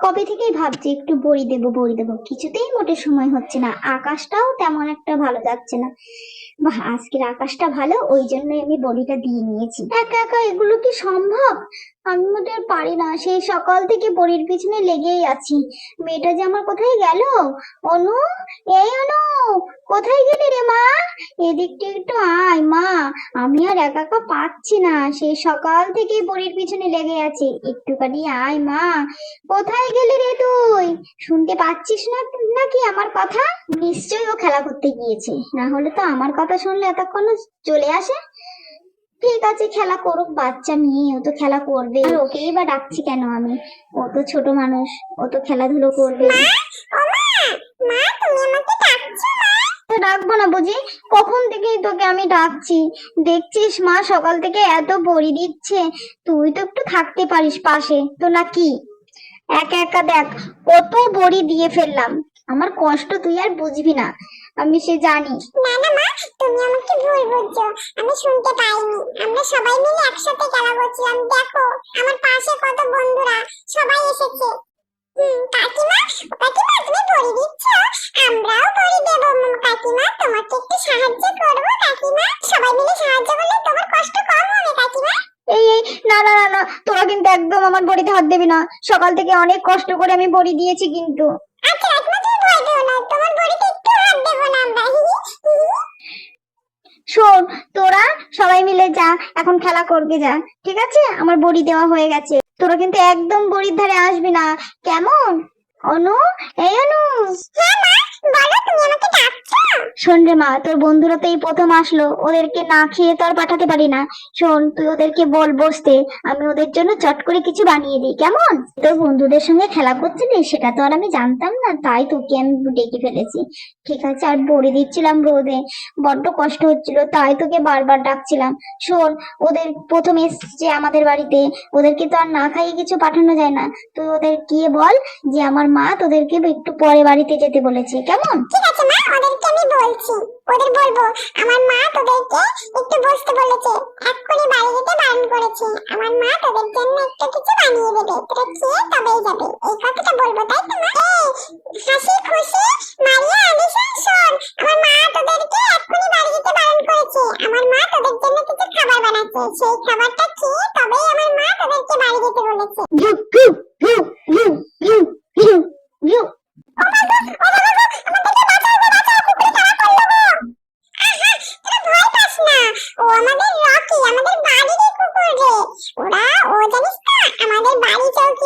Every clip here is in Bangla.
কবে থেকেই ভাবছি একটু বড়ি দেবো বড়ি দেবো। কিছুতেই মোটে সময় হচ্ছে না। আকাশটাও তেমন একটা ভালো যাচ্ছে না। আজকের আকাশটা ভালো, ওই জন্যই আমি বড়িটা দিয়ে নিয়েছি। একা একা এগুলো কি সম্ভব? আমি মোটের পারি না। সেই সকাল থেকে বড়ির পিছনে লেগেই আছি। মেয়েটা যে আমার কোথায় গেল? অনু? এই অনু! কোথায় গেলি রে মা? এদিকটা একটু আয়, মা। আমি আর একা একা পাচ্ছি না। সেই সকাল থেকে বড়ির পিছনে লেগে আছে। একটুখানি আয়, মা। কোথায় গেলি রে তুই? শুনতে পাচ্ছিস না, নাকি আমার কথা? নিশ্চয়ই ও খেলা করতে গিয়েছে। না হলে তো আমার কথা শুনলে এতক্ষণ চলে আসে। ঠিক আছে, খেলা করুক, বাচ্চা নিয়ে ও তো খেলা করবে ওকেই বা ডাকছি কেন আমি? ও তো ছোট মানুষ, ও তো খেলাধুলো করবে। মা তুমি আমাকে ডাকবো না বুঝি? কখন থেকেই তোকে আমি ডাকছি? দেখছিস মা সকাল থেকে এত বড়ি দিচ্ছে। তুই তো একটু থাকতে পারিস পাশে। তো নাকি একা একা দেখ, কত বড়ি দিয়ে ফেললাম। আমার কষ্ট তুই আর বুঝবি না। আমি সে জানি। না না মা, তুমি আমাকে ভুল বুঝছ। আমি শুনতে পাইনি। আমরা সবাই মিলে একসাথে খেলা করছিলাম। দেখো, আমার পাশে কত বন্ধুরা, সবাই এসেছে। হুম, কাকিমা কাকিমা, তুমি বড়ি দিচ্ছ আমরাও বড়ি দেব উম, কাকিমা তোমাকে একটু সাহায্য করব কাকিমা। সবাই মিলে সাহায্য করলে তোমার কষ্ট কম হবে কাকিমা। এই এই না না না না তোরা কিন্তু একদম আমার বড়িতে হাত দিবি না। সকাল থেকে অনেক কষ্ট করে আমি বড়ি দিয়েছি কিন্তু। আচ্ছা কাকিমা তুমি ভয় পেও না তোমার বড়িতে একটু হাত দেবো না আমরা। শোন তোরা সবাই মিলে যা এখন খেলা করবে যা ঠিক আছে? আমার বড়ি দেওয়া হয়ে গেছে। তোরা কিন্তু একদম বড়ির ধারে আসবি না। কেমন? অনু? এই অনু? হ্যাঁ মা। শোন রে মা, তোর বন্ধুরা তো এই প্রথম আসলো। ওদেরকে না খেয়ে তো আর পাঠাতে পারি না। শোন, তুই ওদেরকে বল বসতে। আমি ওদের জন্য চট করে কিছু বানিয়ে দিই, কেমন? তোর বন্ধুদের সঙ্গে খেলা করছিলি সেটা তো আর আমি জানতাম না। তাই তোকে আমি ডেকে ফেলেছি। ঠিক আছে, আর বড়ি দিচ্ছিলাম রোদে। বড্ড কষ্ট হচ্ছিল, তাই তোকে বারবার ডাকছিলাম। শোন, ওদের প্রথম এসছে আমাদের বাড়িতে। ওদেরকে তো আর না খাইয়ে কিছু পাঠানো যায় না। তুই ওদের গিয়ে বল যে আমার মা তোদেরকে একটু পরে বাড়িতে যেতে বলেছে, কেমন? ঠিক আছে মা, ওদেরকে আমি বলছি, ওদের বলব। আমার মা তোদেরকে একটু বসতে বলেছে। এক্ষুনি বাড়ি যেতে বারণ করেছে। আমার মা তোদের জন্য একটু কিছু বানিয়ে দেবে। তোরা খেয়ে তবেই যাবে। এই কথাটা বলব, তাই তো মা? হাসি খুশি, মারিয়া আলিশা শোন। আমার মা তোদেরকে এক্ষুনি বাড়ি যেতে বারণ করেছে। আমার মা তোদের জন্য কিছু খাবার বানাচ্ছে। সেই খাবারটা খেয়ে তবেই আমার মা তোদেরকে বাড়ি যেতে বলেছে you you you you you you you তোরা ভয় পাস না ও আমাদের রকি আমাদের বাড়ির কুকুর রে ওরা ও জানিস তো আমাদের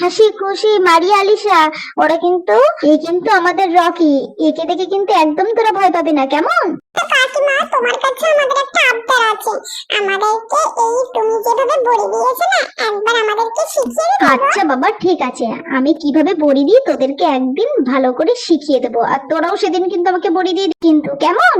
হাসি খুশি মারিয়া আলিশা ওরা কিন্তু এই কিন্তু আমাদের রকি। একে দেখে কিন্তু একদম তোরা ভয় পাবি না কেমন? কাকিমা তোমার কাছে আমাদের একটা আবদার আছে। আমাদেরকে এই তুমি যেভাবে বড়ি দিয়েছ না একবার আমাদেরকে শিখিয়ে আচ্ছা বাবা ঠিক আছে। আমি কীভাবে বড়ি দিই তোদেরকে একদিন ভালো করে শিখিয়ে দেবো। আর তোরাও সেদিন কিন্তু আমাকে বড়ি দিয়ে কিন্তু কেমন?